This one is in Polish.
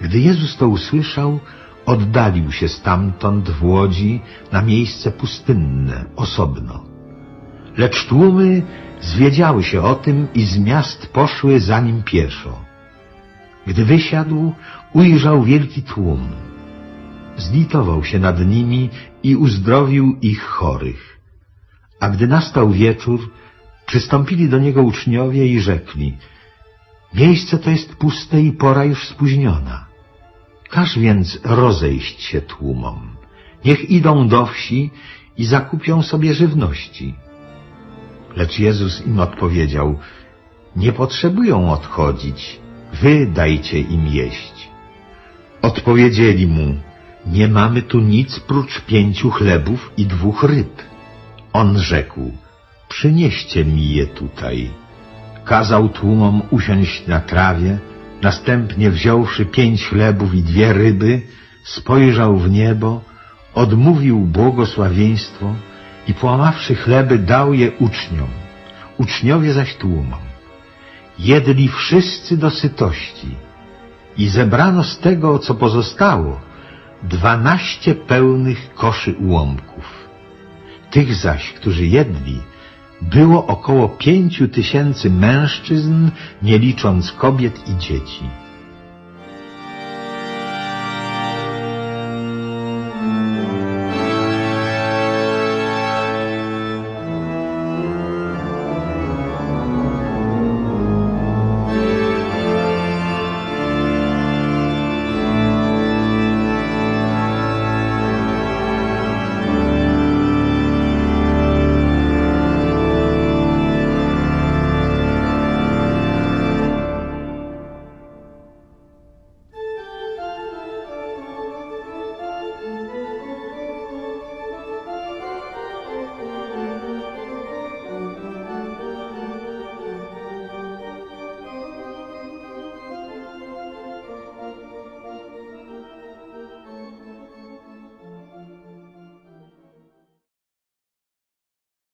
Gdy Jezus to usłyszał, oddalił się stamtąd w łodzi na miejsce pustynne, osobno. Lecz tłumy zwiedziały się o tym i z miast poszły za nim pieszo. Gdy wysiadł, ujrzał wielki tłum. Zlitował się nad nimi i uzdrowił ich chorych. A gdy nastał wieczór, przystąpili do niego uczniowie i rzekli — Miejsce to jest puste i pora już spóźniona. Każ więc rozejść się tłumom. Niech idą do wsi i zakupią sobie żywności. Lecz Jezus im odpowiedział, nie potrzebują odchodzić, wy dajcie im jeść. Odpowiedzieli mu, nie mamy tu nic prócz pięciu chlebów i dwóch ryb. On rzekł, przynieście mi je tutaj. Kazał tłumom usiąść na trawie, następnie wziąwszy pięć chlebów i dwie ryby, spojrzał w niebo, odmówił błogosławieństwo i połamawszy chleby dał je uczniom, uczniowie zaś tłumom. Jedli wszyscy do sytości i zebrano z tego, co pozostało, dwanaście pełnych koszy ułomków. Tych zaś, którzy jedli, było około pięciu tysięcy mężczyzn, nie licząc kobiet i dzieci.